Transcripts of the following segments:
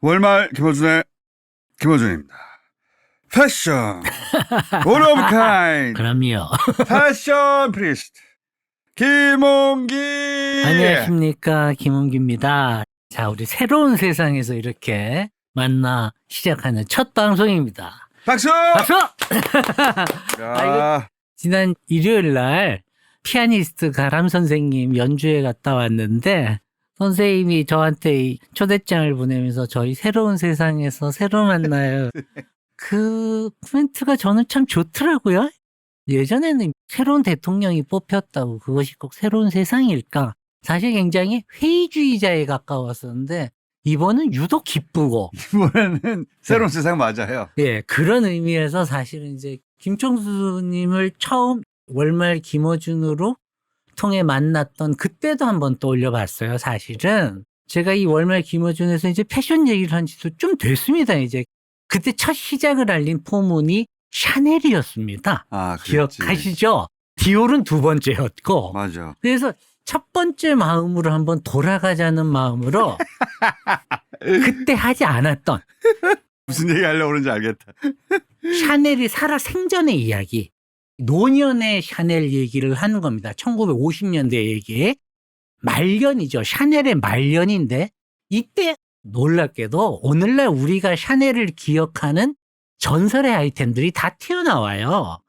월말 김어준의 김어준입니다. 패션 kind 그럼요. 패션 프리스트 김홍기 안녕하십니까. 김은기입니다. 자, 우리 새로운 세상에서 이렇게 만나 시작하는 첫 방송입니다. 박수 박수! 야, 지난 일요일 날 피아니스트 가람 선생님 연주회 갔다 왔는데 선생님이 저한테 이 초대장을 보내면서 저희 새로운 세상에서 새로 만나요. 그 코멘트가 저는 참 좋더라고요. 예전에는 새로운 대통령이 뽑혔다고 그것이 꼭 새로운 세상일까? 사실 굉장히 회의주의자에 가까웠었는데 이번은 유독 기쁘고 이번에는 새로운 세상 맞아요. 예, 그런 의미에서 사실은 이제 김총수님을 처음 월말 김어준으로 통해 만났던 그때도 한번 떠올려 봤어요, 사실은. 제가 이 월말 김어준에서 이제 패션 얘기를 한 지도 좀 됐습니다, 이제. 그때 첫 시작을 알린 포문이 샤넬이었습니다. 아, 그랬지. 기억하시죠? 디올은 두 번째였고. 맞아. 그래서 첫 번째 마음으로 한번 돌아가자는 마음으로 그때 하지 않았던 무슨 얘기 하려고 그러는지 알겠다. 샤넬이 살아 생전의 이야기, 노년의 샤넬 얘기를 하는 겁니다. 1950년대 얘기. 말년이죠. 샤넬의 말년인데 이때 놀랍게도 오늘날 우리가 샤넬을 기억하는 전설의 아이템들이 다 튀어나와요.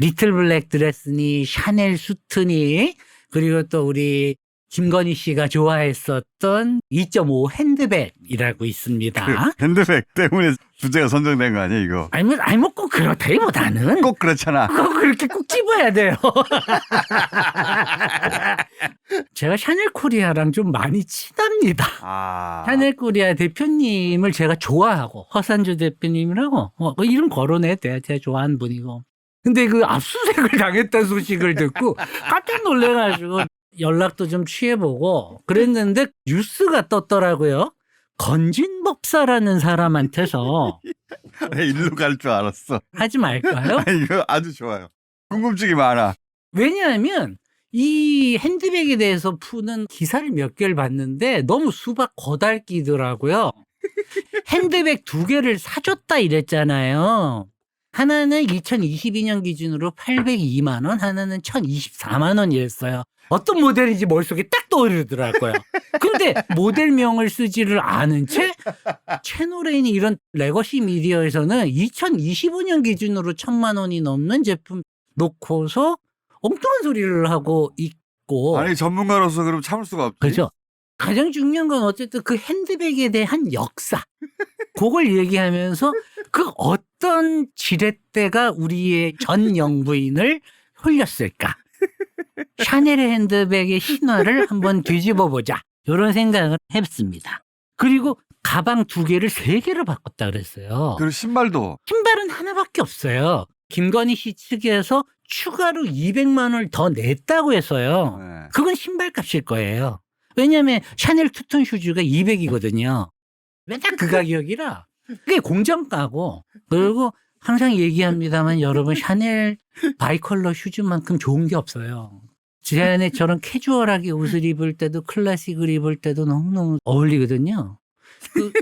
리틀 블랙 드레스니 샤넬 수트니 그리고 또 우리 김건희 씨가 좋아했었던 2.5 핸드백이라고 있습니다. 그 핸드백 때문에 주제가 선정된 거 아니야 이거? 아니, 뭐, 아니, 뭐 꼭 그렇다기보다는 꼭 그렇잖아. 꼭 그렇게 꼭 집어야 돼요. 제가 샤넬 코리아랑 좀 많이 친합니다. 아, 샤넬 코리아 대표님을 제가 좋아하고 허산주 대표님이라고 어, 뭐 이름 거론해도 돼요. 제가 좋아하는 분이고. 근데 그 압수수색을 당했다는 소식을 듣고 깜짝 놀래가지고 연락도 좀 취해보고 그랬는데 뉴스가 떴더라고요. 건진법사라는 사람한테서 내 일로 갈 줄 알았어. 하지 말까요? 아, 이거 아주 좋아요. 궁금증이 많아. 왜냐하면 이 핸드백에 대해서 푸는 기사를 몇 개를 봤는데 너무 수박 거달기더라고요. 핸드백 두 개를 사줬다 이랬잖아요. 하나는 2022년 기준으로 802만 원, 하나는 1024만 원이었어요. 어떤 모델인지 머릿속에 딱 떠오르더라고요. 근데 모델명을 쓰지를 않은 채 채널에는 이런 레거시 미디어에서는 2025년 기준으로 1000만 원이 넘는 제품 놓고서 엉뚱한 소리를 하고 있고 아니 전문가로서 그럼 참을 수가 없지. 그죠? 가장 중요한 건 어쨌든 그 핸드백에 대한 역사. 그걸 얘기하면서 그 어떤 지렛대가 우리의 전 영부인을 홀렸을까? 샤넬의 핸드백의 신화를 한번 뒤집어 보자. 이런 생각을 했습니다. 그리고 가방 두 개를 세 개로 바꿨다 그랬어요. 그리고 신발도 신발은 하나밖에 없어요. 김건희 씨 측에서 추가로 200만 원을 더 냈다고 해서요. 네. 그건 신발값일 거예요. 왜냐하면 샤넬 투톤 슈즈가 200이거든요. 맨날 그 가격이라 그게 공정가고 그리고 항상 얘기합니다만 여러분 샤넬 바이컬러 슈즈만큼 좋은 게 없어요. 지난해 저런 캐주얼하게 옷을 입을 때도 클래식을 입을 때도 너무너무 어울리거든요. 그,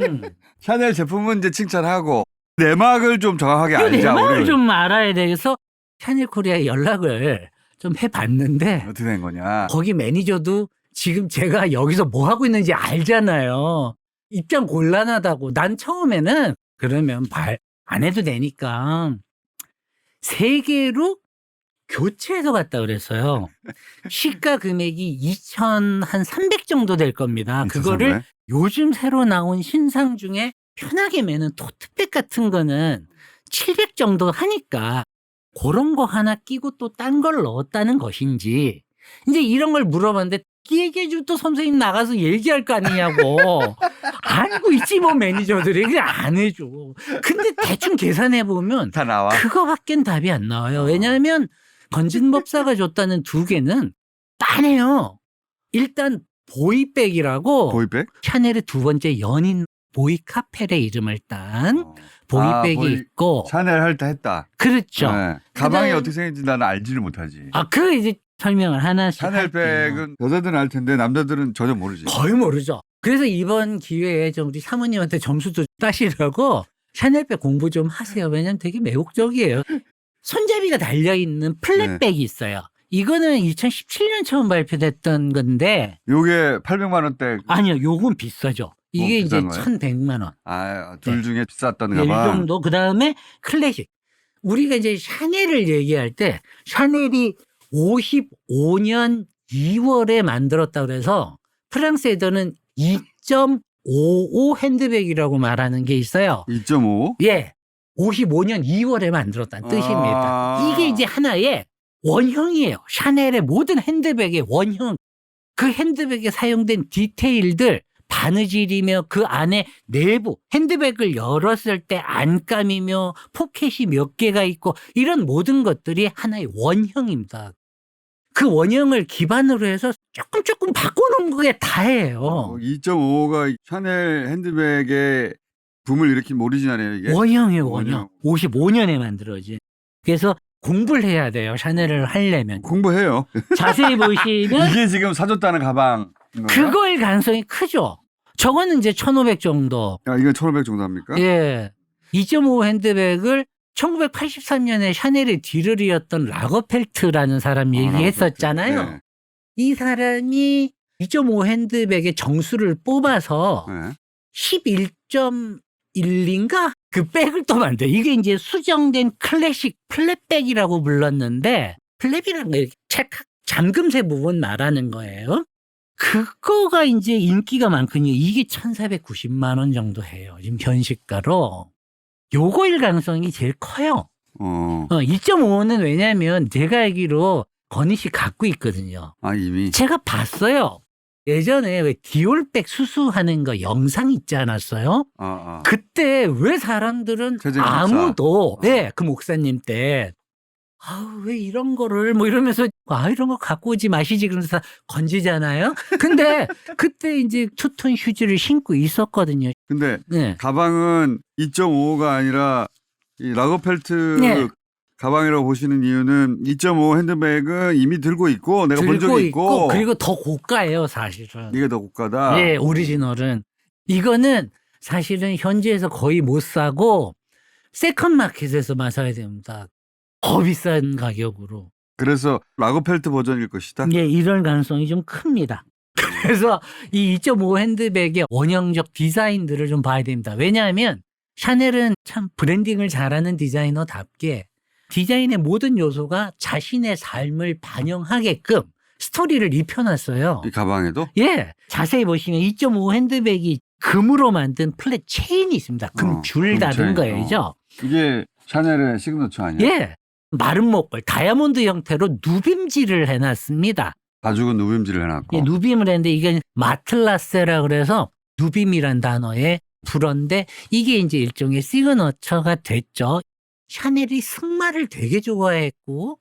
음. 샤넬 제품은 이제 칭찬하고 내막을 좀 정확하게 그 알자. 내막을 우리. 좀 알아야 돼서 샤넬 코리아에 연락을 좀 해봤는데 어떻게 된 거냐? 거기 매니저도 지금 제가 여기서 뭐 하고 있는지 알잖아요. 입장 곤란하다고. 난 처음에는 그러면 발 안 해도 되니까 세 개로 교체해서 갔다 그랬어요. 시가 금액이 2천 한300 정도 될 겁니다. 그거를 요즘 새로 나온 신상 중에 편하게 매는 토트백 같은 거는 700 정도 하니까 그런 거 하나 끼고 또 딴 걸 넣었다는 것인지 이제 이런 걸 물어봤는데 얘기해 주면 또 선생님 나가서 얘기할 거 아니냐고 알고 있지 뭐 매니저들이 그냥 안 해줘 근데 대충 계산해 보면 다 나와. 그거밖엔 답이 안 나와요 왜냐하면 건진법사가 줬다는 두 개는 딴해요 일단 보이백이라고 보이백? 샤넬의 두 번째 연인 보이 카펠의 이름을 딴 어. 보이백이 아, 보이- 있고 샤넬 할 때 했다. 그렇죠. 네. 가방이 그다음- 어떻게 생긴지 나는 알지를 못하지. 아, 그 이제 설명을 하나씩 샤넬 할게요. 백은 여자들은 알 텐데 남자들은 전혀 모르지. 거의 모르죠. 그래서 이번 기회에 좀 우리 사모님한테 점수도 따시라고 샤넬백 공부 좀 하세요. 왜냐면 되게 매혹적이에요. 손잡이가 달려있는 플랫백이 있어요. 이거는 2017년 처음 발표됐던 건데, 요게 800만 원대. 아니요, 요건 비싸죠. 이게 어, 이제 비싼 거예요? 1100만 원. 아, 둘 네. 중에 비쌌던 네, 이 가방. 정도. 그 다음에 클래식. 우리가 이제 샤넬을 얘기할 때 샤넬이 55년 2월에 만들었다 그래서 프랑스에서는 2.55 핸드백이라고 말하는 게 있어요. 2.5. 예. 55년 2월에 만들었다는 뜻입니다. 아. 이게 이제 하나의 원형이에요. 샤넬의 모든 핸드백의 원형. 그 핸드백에 사용된 디테일들, 바느질이며 그 안에 내부 핸드백을 열었을 때 안감이며 포켓이 몇 개가 있고 이런 모든 것들이 하나의 원형입니다. 그 원형을 기반으로 해서 조금 조금 바꿔놓은 게 다예요. 어, 2.5가 샤넬 핸드백의 붐을 일으킨 오리지널이에요, 이게. 원형이에요, 원형. 원형. 55년에 만들어진. 그래서 공부를 해야 돼요. 샤넬을 하려면. 공부해요. 자세히 보시면 이게 지금 사줬다는 가방. 그거일 가능성이 크죠. 저거는 이제 1500 정도. 야, 이거 1,500 정도 합니까? 예. 2.5 핸드백을 1983년에 샤넬의 딜을이었던 라거펠트라는 사람 아, 얘기했었잖아요. 네. 이 사람이 2.5 핸드백의 정수를 뽑아서 네. 11.1인가? 그 백을 또 만들어. 이게 이제 수정된 클래식 플랫백이라고 불렀는데, 플랩이라는 게 찰칵 잠금새 부분 말하는 거예요. 그거가 이제 인기가 많거든요. 이게 1,490만 원 정도 해요. 지금 현시가로. 요거일 가능성이 제일 커요. 어. 어, 2.5는 왜냐면 제가 알기로 건희 씨 갖고 있거든요. 아, 이미. 제가 봤어요. 예전에 왜 디올백 수수하는 거 영상 있지 않았어요? 아, 아. 그때 왜 사람들은 목사. 아무도 어. 네, 그 목사님 때 아우 왜 이런 거를 뭐 이러면서 아 이런 거 갖고 오지 마시지 그러면서 건지잖아요. 근데 그때 이제 투톤 슈즈를 신고 있었거든요. 근데 네. 가방은 2.5가 아니라 이 라거펠트 네. 가방이라고 보시는 이유는 2.5 핸드백은 이미 들고 있고 내가 본 들고 적이 있고, 그리고 더 고가예요, 사실은. 이게 더 고가다. 예, 오리지널은 이거는 사실은 현지에서 거의 못 사고 세컨 마켓에서만 사야 됩니다. 더 비싼 가격으로. 그래서 라거펠트 버전일 것이다. 예, 이런 가능성이 좀 큽니다. 그래서 이 2.5 핸드백의 원형적 디자인들을 좀 봐야 됩니다. 왜냐하면 샤넬은 참 브랜딩을 잘하는 디자이너답게 디자인의 모든 요소가 자신의 삶을 반영하게끔 스토리를 입혀놨어요. 이 가방에도 예, 자세히 보시면 2.5 핸드백이 금으로 만든 플랫 체인이 있습니다. 금 어, 줄금 달은 체인. 거예요. 이게 샤넬의 시그너처 아니야? 예. 마른 목걸, 다이아몬드 형태로 누빔질을 해놨습니다. 가죽은 누빔질을 해놨고 예, 누빔을 했는데 이게 마틀라세라 그래서 누빔이란 단어의 불어인데 이게 이제 일종의 시그너처가 됐죠. 샤넬이 승마를 되게 좋아했고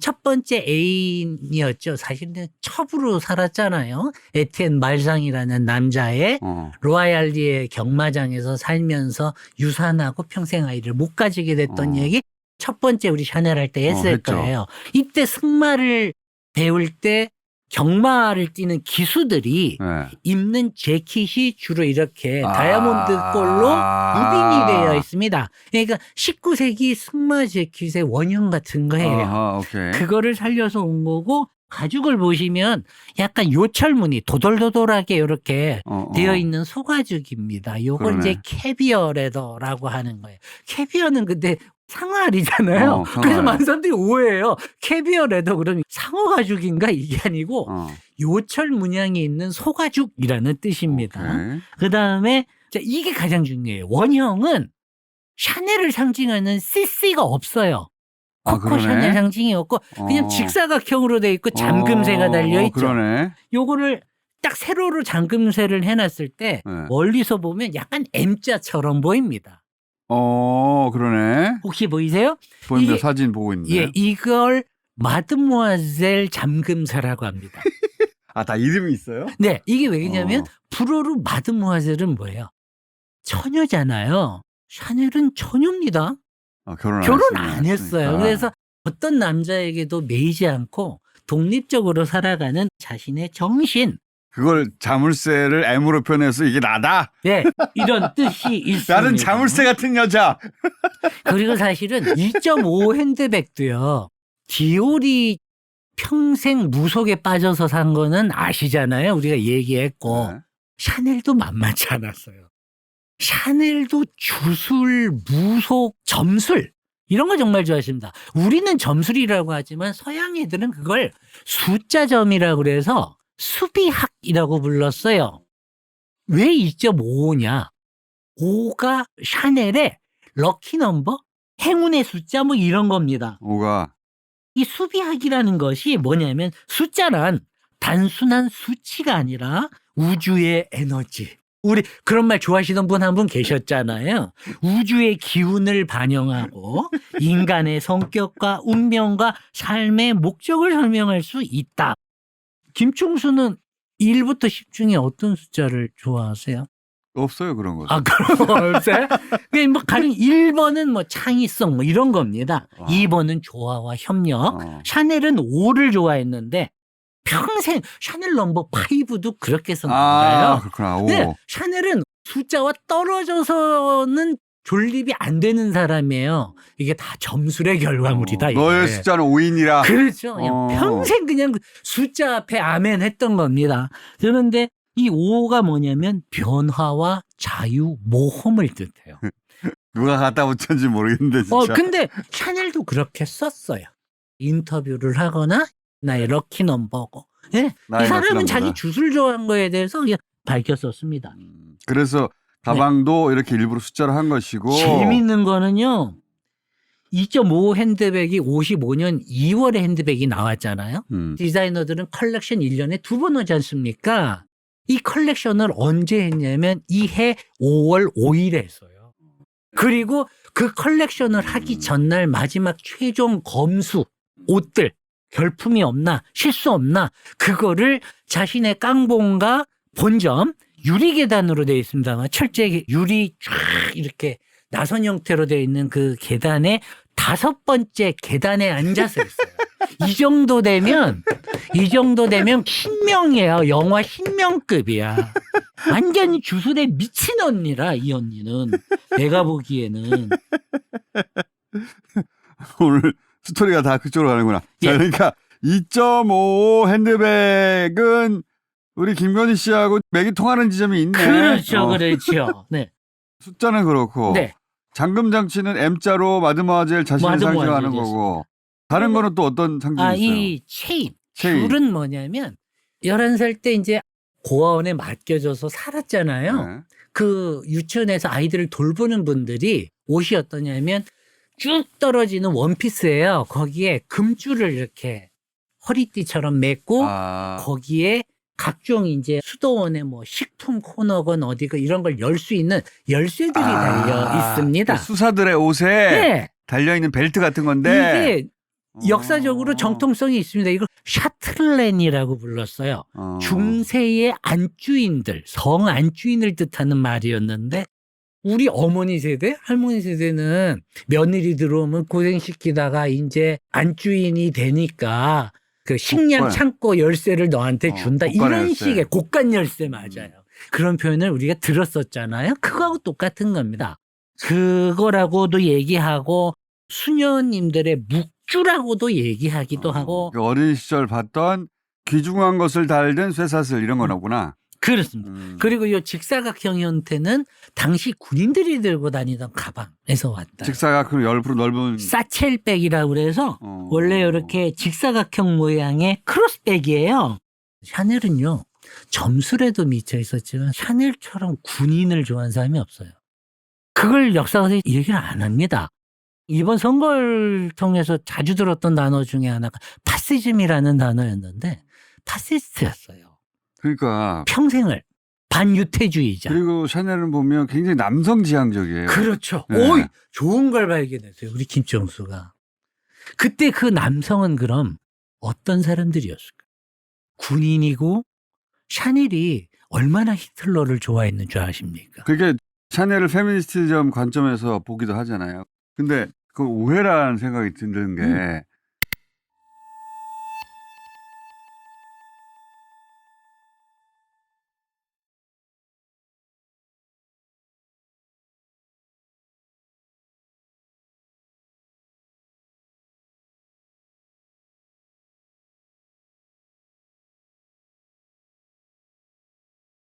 첫 번째 애인이었죠. 사실은 첩으로 살았잖아요. 에티엔 말상이라는 남자의 어. 로얄리의 경마장에서 살면서 유산하고 평생 아이를 못 가지게 됐던 어. 얘기 첫 번째 우리 샤넬 할 때 했을 어. 거예요. 이때 승마를 배울 때 경마를 뛰는 기수들이 네. 입는 재킷이 주로 이렇게 아. 다이아몬드 꼴로 무빙이 되어 있습니다. 그러니까 19세기 승마 재킷의 원형 같은 거예요. 아하. 그거를 살려서 온 거고 가죽을 보시면 약간 요철무늬 도돌도돌하게 이렇게 어, 어. 되어 있는 소가죽입니다. 요걸 그러네. 이제 캐비어 레더라고 하는 거예요. 캐비어는 근데 상어알이잖아요. 어. 그래서 많은 사람들이 오해해요. 캐비어 레더 그러면 상어 가죽인가 이게 아니고 어. 요철 문양이 있는 소가죽이라는 뜻입니다. 그 다음에 이게 가장 중요해요. 원형은 샤넬을 상징하는 CC가 없어요. 아, 코코. 샤넬 상징이 없고 그냥 어. 직사각형으로 돼 있고 잠금새가 어, 달려 어, 있죠. 그러네. 요거를 딱 세로로 잠금새를 해놨을 때 네. 멀리서 보면 약간 M자처럼 보입니다. 어, 그러네. 혹시 보이세요? 보입니다. 이게- 사진 보고 있는데. 예, 이걸 마드모아젤 잠금새라고 합니다. 아, 다 이름이 있어요? 네, 이게 왜냐면 어. 불어로 마드모아젤은 뭐예요? 처녀잖아요. 샤넬은 처녀입니다. 아, 결혼 안 결혼 했으니까. 안 했어요. 그래서 어떤 남자에게도 매이지 않고 독립적으로 살아가는 자신의 정신, 그걸 자물쇠를 M으로 표현해서 이게 나다. 예, 이런 뜻이 있습니다. 나는 자물쇠 같은 여자. 그리고 사실은 2.5 핸드백도요. 디올이 평생 무속에 빠져서 산 거는 아시잖아요. 우리가 얘기했고. 네. 샤넬도 만만치 않았어요. 샤넬도 주술, 무속, 점술 이런 거 정말 좋아하십니다. 우리는 점술이라고 하지만 서양 애들은 그걸 숫자점이라고 그래서 수비학이라고 불렀어요. 왜 2.55냐? 5가 샤넬의 럭키 넘버, 행운의 숫자 뭐 이런 겁니다. 오가 이 수비학이라는 것이 뭐냐면 숫자란 단순한 수치가 아니라 우주의 에너지. 우리 그런 말 좋아하시던 분 한 분 계셨잖아요. 우주의 기운을 반영하고 인간의 성격과 운명과 삶의 목적을 설명할 수 있다. 김충수는 1부터 10 중에 어떤 숫자를 좋아하세요? 없어요 그런 거. 아, 그런 거 없어요? 그뭐 가령 1번은 뭐 창의성 뭐 이런 겁니다. 와. 2번은 조화와 협력. 어. 샤넬은 5를 좋아했는데 평생 샤넬 넘버 5도 그렇게 썼나 아. 그렇구나. 오. 네, 샤넬은 숫자와 떨어져서는 존립이 안 되는 사람이에요. 이게 다 점술의 결과물이다. 어, 이게. 너의 숫자는 5인이라. 그렇죠. 그냥 어. 평생 그냥 숫자 앞에 아멘 했던 겁니다. 그런데 이 5가 뭐냐면 변화와 자유, 모험을 뜻해요. 누가 갖다 붙였는지 모르겠는데 진짜. 어, 근데 샤넬도 그렇게 썼어요. 인터뷰를 하거나 나의 럭키 넘버고. 예. 나의 이 사람은 럭키 자기 넘버다. 주술 좋아한 거에 대해서 그냥 밝혔었습니다. 음, 그래서 가방도 이렇게 일부러 숫자로 한 것이고. 네. 재밌는 거는요. 2.5 핸드백이 55년 2월에 핸드백이 나왔잖아요. 음. 디자이너들은 컬렉션 1년에 두번 하지 않습니까? 이 컬렉션을 언제 했냐면 이 해 5월 5일에 했어요. 그리고 그 컬렉션을 하기 전날 마지막 최종 검수 옷들 결품이 없나 실수 없나 그거를 자신의 깡봉과 본점 유리 계단으로 되어 있습니다만 철제 유리 쫙 이렇게 나선 형태로 되어 있는 그 계단에 다섯 번째 계단에 앉아서 있어요. 이 정도 되면 이 정도 되면 신명이에요. 영화 신명급이야. 완전히 주술에 미친 언니라 이 언니는 내가 보기에는 오늘 스토리가 다 그쪽으로 가는구나. 예. 자, 그러니까 2.5 핸드백은 우리 김건희 씨하고 맥이 통하는 지점이 있네. 그렇죠, 어, 그렇죠. 네, 숫자는 그렇고 네. 잠금 장치는 M자로 마드모아젤 자신을 마드모아젤 상징하는. 거고 다른 거는 또 어떤 상징이 아, 있어요? 이 체인. 체인. 줄은 뭐냐면 11살 때 이제 고아원에 맡겨져서 살았잖아요. 네. 그 유치원에서 아이들을 돌보는 분들이 옷이 어떠냐면 쭉 떨어지는 원피스예요. 거기에 금줄을 이렇게 허리띠처럼 맺고 아, 거기에 각종 이제 수도원의 뭐 식품 코너건 어디건 이런 걸 열 수 있는 열쇠들이 달려 있습니다. 그 수사들의 옷에 네. 달려 있는 벨트 같은 건데 이게 역사적으로 어. 정통성이 있습니다. 이걸 샤틀렌이라고 불렀어요. 어. 중세의 안주인들, 성 안주인을 뜻하는 말이었는데 우리 어머니 세대, 할머니 세대는 며느리 들어오면 고생시키다가 이제 안주인이 되니까 그 식량 곡관. 창고 열쇠를 너한테 어, 준다. 곡간 이런 열쇠. 식의 곡간 열쇠 맞아요. 그런 표현을 우리가 들었었잖아요. 그거하고 똑같은 겁니다. 그거라고도 얘기하고 수녀님들의 묵주라고도 얘기하기도 어, 하고 그 어린 시절 봤던 귀중한 것을 달던 쇠사슬 이런 거구나. 그렇습니다. 음. 그리고 이 직사각형 형태는 당시 군인들이 들고 다니던 가방에서 왔다. 직사각으로 열프로 넓은 사첼백이라고 그래서 어. 원래 이렇게 직사각형 모양의 크로스백이에요. 샤넬은요 점술에도 미쳐 있었지만 샤넬처럼 군인을 좋아하는 사람이 없어요. 그걸 역사에서 얘기를 안 합니다. 이번 선거를 통해서 자주 들었던 단어 중에 하나가 파시즘이라는 단어였는데 파시스트였어요. 그러니까 평생을 반유태주의자. 그리고 샤넬은 보면 굉장히 남성 지향적이에요. 그렇죠. 네. 오이 좋은 걸 발견했어요. 우리 김정수가. 그때 그 남성은 그럼 어떤 사람들이었을까? 군인이고 샤넬이 얼마나 히틀러를 좋아했는 줄 아십니까? 그게 샤넬을 페미니스트점 관점에서 보기도 하잖아요. 근데 그 오해라는 생각이 드는 게 음.